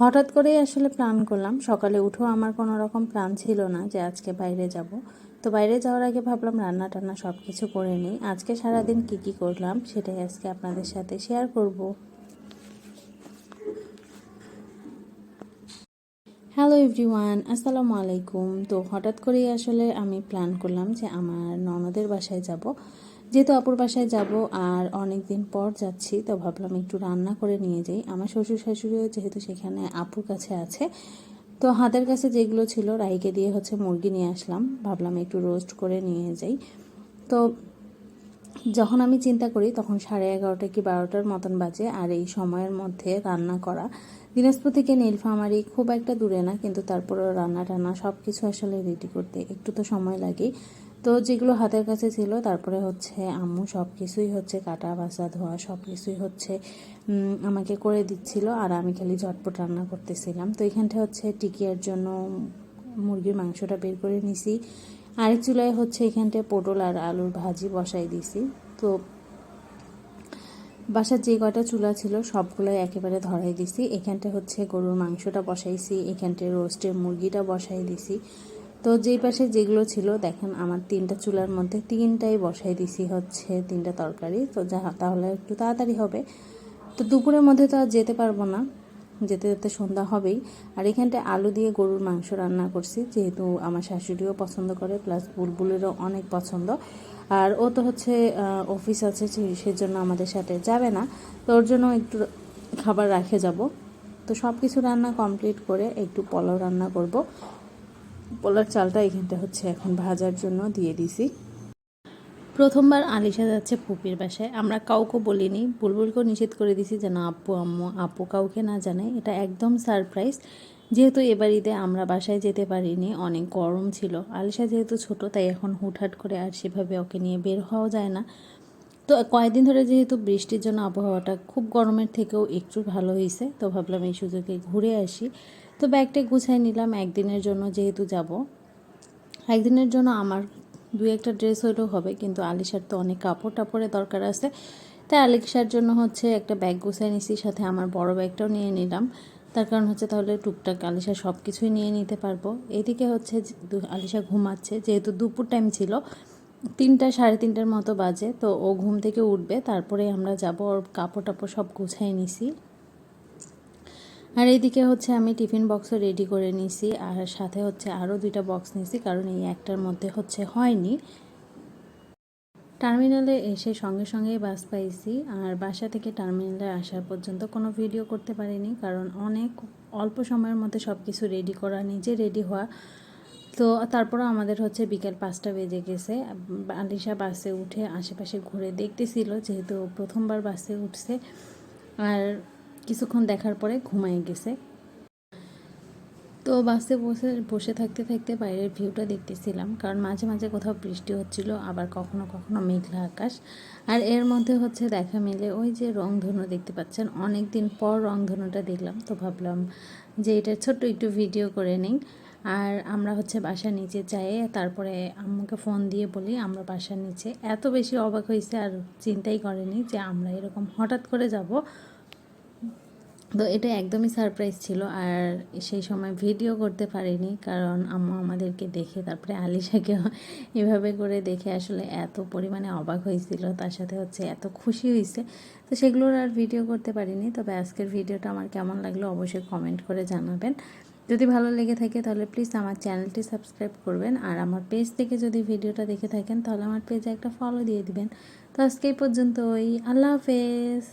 হঠাৎ করেই আসলে প্ল্যান করলাম। সকালে উঠেও আমার কোনো রকম প্ল্যান ছিল না যে আজকে বাইরে যাব। তো বাইরে যাওয়ার আগে ভাবলাম রান্না টান্না সব কিছু করে নিই। আজকে সারাদিন কি কি করলাম সেটাই আজকে আপনাদের সাথে শেয়ার করব। হ্যালো এভরিওয়ান আসসালামু আলাইকুম। তো হঠাৎ করেই আসলে আমি প্ল্যান করলাম যে আমার ননদের বাসায় যাব। যেহেতু অপর বাসায় যাব আর অনেক দিন পর যাচ্ছি, তো ভাবলাম একটু রান্না করে নিয়ে যাই। আমার শ্বশুর শাশুড়িও যেহেতু সেখানে আপুর কাছে আছে, তো হাতের কাছে যেগুলো ছিল রাইকে দিয়ে হচ্ছে মুরগি নিয়ে আসলাম। ভাবলাম একটু রোস্ট করে নিয়ে যাই। তো যখন আমি চিন্তা করি তখন সাড়ে এগারোটা কি বারোটার মতন বাজে আর এই সময়ের মধ্যে রান্না করা। দিনাজপুর থেকে নীলফামারি খুব একটা দূরে না, কিন্তু তারপরেও রান্না টান্না সব কিছু আসলে রেডি করতে একটু তো সময় লাগে। তো যেগুলো হাতের কাছে ছিল, তারপরে হচ্ছে আম্মু সব কিছুই হচ্ছে কাটা বাসা ধোয়া সব কিছুই হচ্ছে আমাকে করে দিচ্ছিল আর আমি খালি ঝটপট রান্না করতেছিলাম। তো এখানটা হচ্ছে টিকিয়ার জন্য মুরগির মাংসটা বের করে নিছি। আরেক চুলায় হচ্ছে এখানটায় পটল আর আলুর ভাজি বসাই দিছি। তো বাসার যে কয়টা চুলা ছিল সবগুলোই একেবারে ধরাই দিছি। এখানটা হচ্ছে গরুর মাংসটা বসাইছি এখানটায় রোস্টের মুরগিটা বসাই দিছি। তো যেই পাশে যেগুলো ছিল, দেখেন আমার তিনটা চুলার মধ্যে তিনটাই বসাই দিছি হচ্ছে তিনটা তরকারি। তো যা, তাহলে একটু তাড়াতাড়ি হবে। তো দুপুরের মধ্যে তো আর যেতে পারব না, যেতে যেতে সন্ধ্যা হবেই। আর এখানটায় আলু দিয়ে গরুর মাংস রান্না করছি, যেহেতু আমার শাশুড়িও পছন্দ করে, প্লাস বুলবুলেরও অনেক পছন্দ। আর ও তো হচ্ছে অফিস আছে সেজন্য আমাদের সাথে যাবে না। তো ওর জন্য একটু খাবার রাখে যাব। তো সব কিছু রান্না কমপ্লিট করে একটু পোলাও রান্না করব। পোলার চালটা এখানটা হচ্ছে এখন ভাজার জন্য দিয়ে দিছি। প্রথমবার আলিশা যাচ্ছে পুপির বাসায়। আমরা কাউকে বলিনি, বুলবুলকেও নিষেধ করে দিছি যেন আপু, আম্মু, আপু কাউকে না জানে। এটা একদম সারপ্রাইজ। যেহেতু এবার ঈদে আমরা বাসায় যেতে পারিনি, অনেক গরম ছিল। আলিশা যেহেতু ছোট, তাই এখন হুটহাট করে আর সেভাবে ওকে নিয়ে বের হওয়া যায় না। তো কয়েকদিন ধরে যেহেতু বৃষ্টির জন্য আবহাওয়াটা খুব গরমের থেকেও একটু ভালো হয়েছে, তো ভাবলাম এই সুযোগে ঘুরে আসি। তো ব্যাগটা গুছাই নিলাম, একদিনের জন্য যেহেতু যাব। একদিনের জন্য আমার দু একটা ড্রেস হলেও হবে, কিন্তু আলিশার তো অনেক কাপড় টাপড়ের দরকার আছে। তাই আলিশার জন্য হচ্ছে একটা ব্যাগ গুছাই নিছি, সাথে আমার বড় ব্যাগটাও নিয়ে নিলাম। তার কারণ হচ্ছে তাহলে টুকটাক আলিশা সব কিছুই নিয়ে নিতে পারব। এদিকে হচ্ছে আলিশা ঘুমাচ্ছে, যেহেতু দুপুর টাইম ছিল তিনটা, সাড়ে তিনটার মতো বাজে, তো ও ঘুম থেকে উঠবে, তারপরে আমরা যাব, ওর কাপড় টাপড় সব গুছাই নিছি। আর এইদিকে হচ্ছে আমি টিফিন বক্সও রেডি করে নিছি, আর সাথে হচ্ছে আরও দুইটা বক্স নিছি, কারণ এই একটার মধ্যে হচ্ছে হয়নি। টার্মিনালে এসে সঙ্গে সঙ্গেই বাস পাইছি, আর বাসা থেকে টার্মিনালে আসার পর্যন্ত কোনো ভিডিও করতে পারিনি, কারণ অনেক অল্প সময়ের মধ্যে সব কিছু রেডি করা, নিজে রেডি হওয়া তো তারপর আমাদের হচ্ছে বিকেল পাঁচটা বেজে গেছে। আলিশা বাসে উঠে আশেপাশে ঘুরে দেখতেছিল যেহেতু প্রথমবার বাসে উঠছে। আর কিছুক্ষণ দেখার পরে ঘুমাই গেছে। তো বাসে বসে বসে থাকতে থাকতে বাইরের ভিউটা দেখতেছিলাম। কারণ মাঝে মাঝে কোথাও বৃষ্টি হচ্ছিল, আবার কখনো কখনো মেঘলা আকাশ। আর এর মধ্যে হচ্ছে দেখা মিলে ওই যে রংধনু দেখতে পাচ্ছেন। অনেক দিন পর রংধনুটা দেখলাম। তো ভাবলাম যে এটা ছোট্ট একটু ভিডিও করে নিই। আর আমরা হচ্ছে বাসার নিচে যাই, তারপরে আম্মুকে ফোন দিয়ে বলি আমরা বাসার নিচে। এত বেশি অবাক হয়েছে আর চিন্তাই করেনি যে আমরা এরকম হঠাৎ করে যাব। তো এটা একদমই সারপ্রাইজ ছিল আর সেই সময় ভিডিও করতে পারিনি কারণ আম্মু আমাদেরকে দেখে, তারপরে আলিশাকে এভাবে করে দেখে আসলে এত পরিমাণে অবাক হয়েছিল, তার সাথে হচ্ছে এত খুশি হয়েছে। তো সেগুলোর আর ভিডিও করতে পারিনি, তবে আজকের ভিডিওটা আমার কেমন লাগল অবশ্যই কমেন্ট করে জানাবেন। যদি ভালো লেগে থাকে তাহলে প্লিজ আমার চ্যানেলটি সাবস্ক্রাইব করবেন। আর আমার পেজ থেকে যদি ভিডিওটা দেখে থাকেন, তাহলে আমার পেজে একটা ফলো দিয়ে দিবেন। তো আজকে এই পর্যন্ত ওই আল্লাহ হাফেজ।